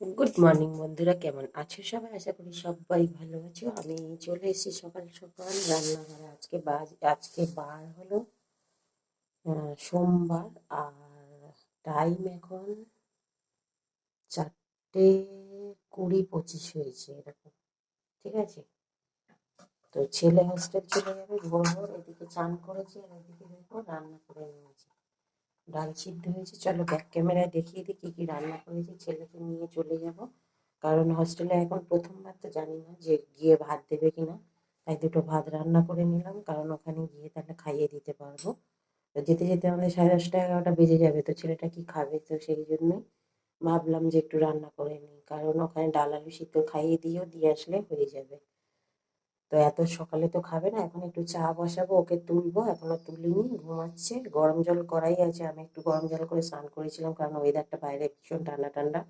Good morning বন্ধুরা। কেমন আছো সবাই? আশা করি সবাই ভালো আছো। আমি চলে এসেছি সকাল সকাল রান্নাঘরে। আজকে বাজ আজকে বার হলো সোমবার। আর টাইম এখন চারটে কুড়ি পঁচিশ হয়েছে এরকম। ঠিক আছে? তো ছেলে হোস্টেল চলে যাবে ভোর ভোর এদিকে চান করেছি আর এদিকে দেখো রান্না করে নিয়েছি ডাল সিদ্ধ হয়েছে। চলো ব্যাক ক্যামেরায় দেখিয়ে দিই কী কী রান্না করেছি। ছেলেকে নিয়ে চলে যাব। কারণ হস্টেলে এখন প্রথমবার তো জানি না যে গিয়ে ভাত দেবে কিনা। তাই দুটো ভাত রান্না করে নিলাম। কারণ ওখানে গিয়ে তাহলে খাইয়ে দিতে পারব। তো যেতে যেতে আমাদের সাড়ে দশটা এগারোটা বেজে যাবে। তো ছেলেটা কি খাবে? তো সেই জন্যই ভাবলাম যে একটু রান্না করে নিই। কারণ ওখানে ডাল আলু সিদ্ধ খাইয়ে দিয়েও দিয়ে আসলে হয়ে যাবে। তো এত সকালে তো খাবে না, এখন একটু চা বসাবো, ওকে তুলবো, এখনও তুলিনি, ঘুমাচ্ছে, গরম জল করাই আছে, আমি একটু গরম জল করে স্নান করেছিলাম কারণ ওয়েদারটা বাইরে ভীষণ ঠান্ডা ঠান্ডা,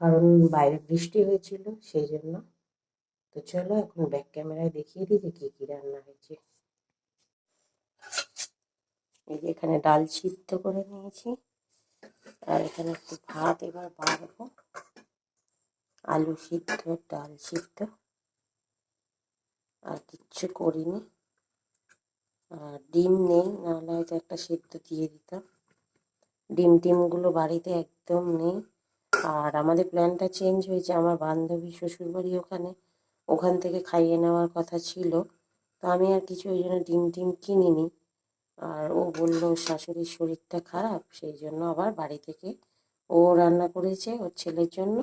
কারণ বাইরে বৃষ্টি হয়েছিল সেই জন্য। তো চলো এখন ব্যাক ক্যামেরায় দেখিয়ে দিই যে কি কি রান্না হয়েছে। এই যে এখানে ডাল সিদ্ধ করে নিয়েছি, আর এখানে একটু ভাত এবার বাড়বো। আলু সিদ্ধ, ডাল সিদ্ধ। আর কিচ্ছু করিনি। আর ডিম নেই, নাহলে হয়তো একটা সেদ্ধ দিয়ে দিতাম। ডিম টিমগুলো বাড়িতে একদম নেই। আর আমাদের প্ল্যানটা চেঞ্জ হয়েছে, আমার বান্ধবী শ্বশুরবাড়ি ওখানে, ওখান থেকে খাইয়ে নেওয়ার কথা ছিল। তো আমি আর কিছু ওই জন্য ডিম টিম কিনিনি। আর ও বলল, শাশুড়ির শরীরটা খারাপ, সেই জন্য আবার বাড়ি থেকে ও রান্না করেছে ওর ছেলের জন্য।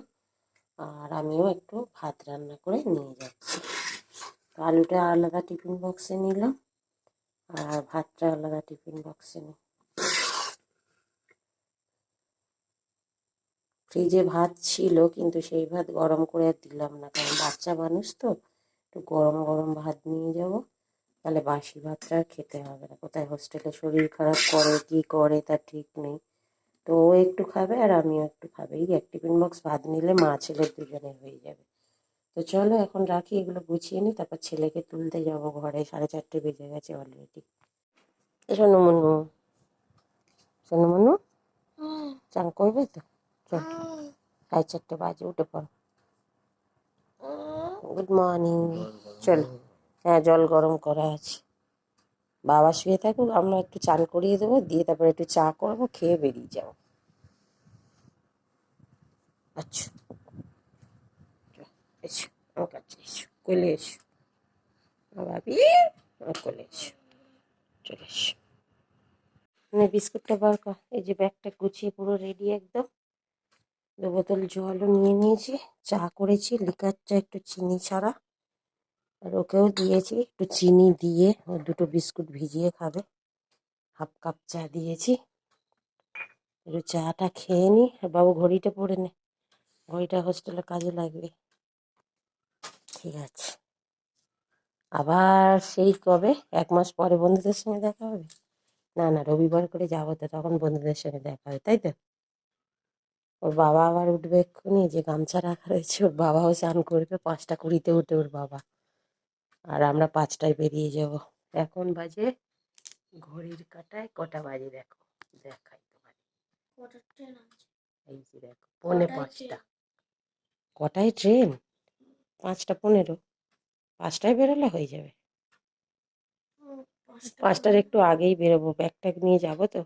আর আমিও একটু ভাত রান্না করে নিয়ে যাচ্ছি। তো আলুটা আলাদা টিফিন বক্সে নিলাম আর ভাতটা আলাদা টিফিন বক্সে নিই। ফ্রিজে ভাত ছিল, কিন্তু সেই ভাত গরম করে আর দিলাম না, কারণ বাচ্চা মানুষ তো, একটু গরম গরম ভাত নিয়ে যাব, তাহলে বাসি ভাতটা আর খেতে হবে না। কোথায় হোস্টেলে শরীর খারাপ করে, কি করে তা ঠিক নেই। তো ও একটু খাবে আর আমিও একটু খাবে। এই এক টিফিন বক্স ভাত নিলে মা ছেলের দুজনের হয়ে যাবে। তো চলো এখন রাখি এগুলো গুছিয়ে নিই তারপর ছেলেকে তুলতে যাব ঘরে সাড়ে চারটে বেজে গেছে অলরেডি শোনো মনু শোনো মনু চান করবে তো? চল। সাড়ে চারটে বাজে উঠে পড়ো। গুড মর্নিং চলো। হ্যাঁ জল গরম করা আছে। বাবা শুয়ে থাকুক আমরা একটু চান করিয়ে দেবো দিয়ে তারপরে একটু চা করব খেয়ে বেরিয়ে যাব। আচ্ছা। এসো আমার কাছে এসো, কোলে এসো। আমার ভাবি, আমার কোলে এসো, চলে এসো। বিস্কুটটা বার কর, এই যে ব্যাগটা গুছিয়ে পুরো রেডি একদম। দু বোতল জলও নিয়ে নিয়েছি, চা করেছি লিকার চা, একটু চিনি ছাড়া। আর ওকেও দিয়েছি, একটু চিনি দিয়ে ও দুটো বিস্কুট ভিজিয়ে খাবে। হাফ কাপ চা দিয়েছি। একটু চাটা খেয়ে নি বাবু ঘড়িটা পরে নে। ঘড়িটা হোস্টেলে কাজে লাগবে। ঠিক আছে। আবার সেই কবে? এক মাস পরে বন্ধুদের সঙ্গে দেখা হবে? না না রবিবার করে যাব তো তখন বন্ধুদের সঙ্গে দেখা হবে তাই তো? ওর বাবা আবার উঠবে এক্ষুনি যে গামছা রাখা রয়েছে ওর বাবাও স্নান করবে পাঁচটা কুড়িতে উঠে ওর বাবা। আর আমরা পাঁচটায় বেরিয়ে যাব। এখন বাজে ঘড়ির কাটায় কটা বাজে দেখো? দেখাই তোমার এই যে দেখো পৌনে পাঁচটা। কটায় ট্রেন পাঁচটা পনেরো পাঁচটায় বেরোলে হয়ে যাবে। পাঁচটার একটু আগেই বেরোবো ব্যাগ ট্যাগ নিয়ে যাব তো।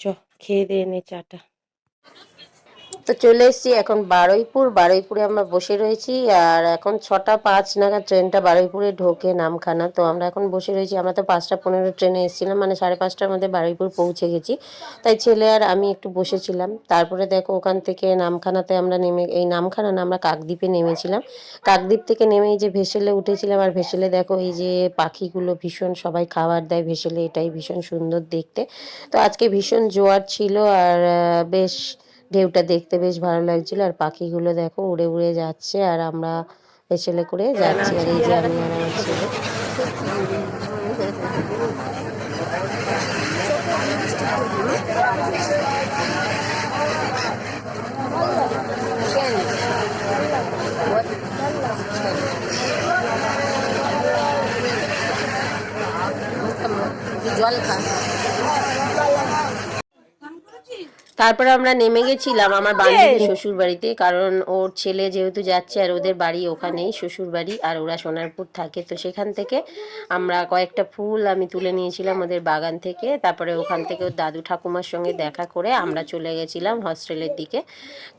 চ খেয়ে দিয়ে নে চাটা। তো চলে এসেছি এখন বারুইপুর। বারুইপুরে আমরা বসে রয়েছি আর এখন ছটা পাঁচ নাগাদ ট্রেনটা বারুইপুরে ঢোকে নামখানা। তো আমরা এখন বসে রয়েছি, আমরা তো পাঁচটা পনেরো ট্রেনে এসেছিলাম মানে সাড়ে পাঁচটার মধ্যে বারুইপুর পৌঁছে গেছি। তাই ছেলে আর আমি একটু বসেছিলাম। তারপরে দেখো ওখান থেকে নামখানাতে আমরা নেমে, এই নামখানা না, আমরা কাকদ্বীপে নেমেছিলাম। কাকদ্বীপ থেকে নেমে এই যে ভেসেলে উঠেছিলাম আর ভেসেলে দেখো এই যে পাখিগুলো ভীষণ, সবাই খাবার দেয় ভেসেলে, এটাই ভীষণ সুন্দর দেখতে। তো আজকে ভীষণ জোয়ার ছিল আর বেশ ঢেউটা দেখতে বেশ ভালো লাগছিল। আর পাখিগুলো দেখো উড়ে উড়ে যাচ্ছে আর আমরা ভেসেলে করে যাচ্ছি আর এই যে আমি আমার ছেলে। জল খা। তারপরে আমরা নেমে গেছিলাম আমার বান্ধবীর শ্বশুর বাড়িতে কারণ ওর ছেলে যেহেতু যাচ্ছে আর ওদের বাড়ি ওখানেই শ্বশুর বাড়ি আর ওরা সোনারপুর থাকে। তো সেখান থেকে আমরা কয়েকটা ফুল আমি তুলে নিয়েছিলাম ওদের বাগান থেকে। তারপরে ওখান থেকে ওর দাদু ঠাকুমার সঙ্গে দেখা করে আমরা চলে গেছিলাম হস্টেলের দিকে।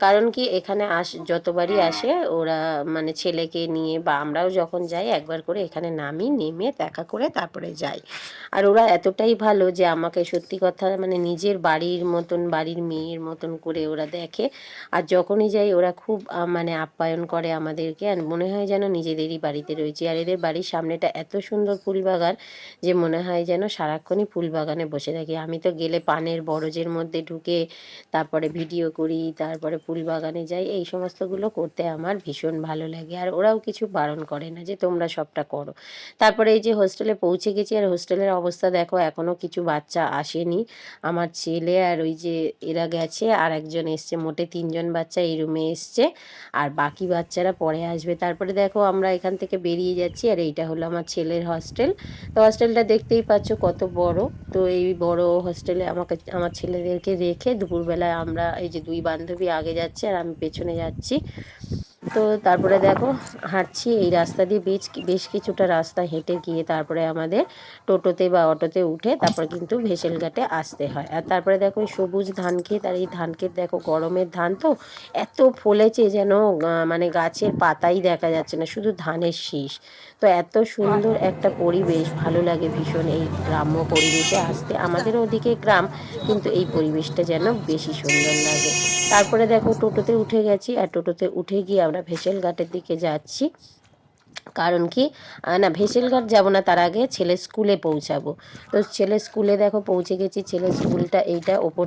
কারণ কি এখানে আস যতবারই আসে ওরা মানে ছেলেকে নিয়ে বা আমরাও যখন যাই একবার করে এখানে নামি নেমে দেখা করে তারপরে যাই। আর ওরা এতটাই ভালো যে আমাকে সত্যি কথা মানে নিজের বাড়ির মতন বাড়ির মেয়ের মতন করে ওরা দেখে। আর যখনই যাই ওরা খুব মানে আপ্যায়ন করে আমাদেরকে আর মনে হয় যেন নিজেদেরই বাড়িতে রয়েছে। আর এদের বাড়ির সামনেটা এত সুন্দর ফুলবাগান যে মনে হয় যেন সারাক্ষণই ফুলবাগানে বসে থাকি। আমি তো গেলে পানের বরজের মধ্যে ঢুকে তারপরে ভিডিও করি, তারপরে ফুলবাগানে যাই। এই সমস্তগুলো করতে আমার ভীষণ ভালো লাগে। আর ওরাও কিছু বারণ করে না যে তোমরা সবটা করো। তারপরে এই যে হোস্টেলে পৌঁছে গেছি আর হোস্টেলের অবস্থা দেখো এখনও কিছু বাচ্চা আসেনি। আমার ছেলে আর ওই যে এরা গেছে, আর একজন এসছে, মোটে তিনজন বাচ্চা এই রুমে এসছে, আর বাকি বাচ্চারা পরে আসবে। তারপরে দেখো আমরা এখান থেকে বেরিয়ে যাচ্ছি, আর এইটা হলো আমার ছেলের হস্টেল তো হস্টেলটা দেখতেই পাচ্ছ কত বড়। তো এই বড় হস্টেলে আমাকে, আমার ছেলেদেরকে রেখে দুপুরবেলায় আমরা এই যে দুই বান্ধবী আগে যাচ্ছে, আর আমি পেছনে যাচ্ছি। তো তারপরে দেখো, হাঁটছি এই রাস্তা দিয়ে বেশ বেশ কিছুটা রাস্তা হেঁটে গিয়ে তারপরে আমাদের টোটোতে বা অটোতে উঠে তারপর কিন্তু ভেসেলঘাটে আসতে হয়। আর তারপরে দেখো সবুজ ধান ক্ষেত, আর এই ধান ক্ষেত দেখো গরমের ধান তো এত ফলেছে যেন মানে গাছের পাতাই দেখা যাচ্ছে না, শুধু ধানের শীষ। তো এত সুন্দর একটা পরিবেশ, ভালো লাগে ভীষণ এই গ্রাম্য পরিবেশে আসতে। আমাদের ওদিকে গ্রাম, কিন্তু এই পরিবেশটা যেন বেশি সুন্দর লাগে। তারপরে দেখো টোটোতে উঠে গেছি আর টোটোতে উঠে গিয়ে আমরা ভেসেল ঘাটের দিকে যাচ্ছি। কারণ কি? না, ভেসেলঘাট যাব না, তার আগে ছেলে স্কুলে পৌঁছাবো। তো ছেলে স্কুলে দেখো পৌঁছে গেছি ছেলে স্কুলটা এইটা ওপর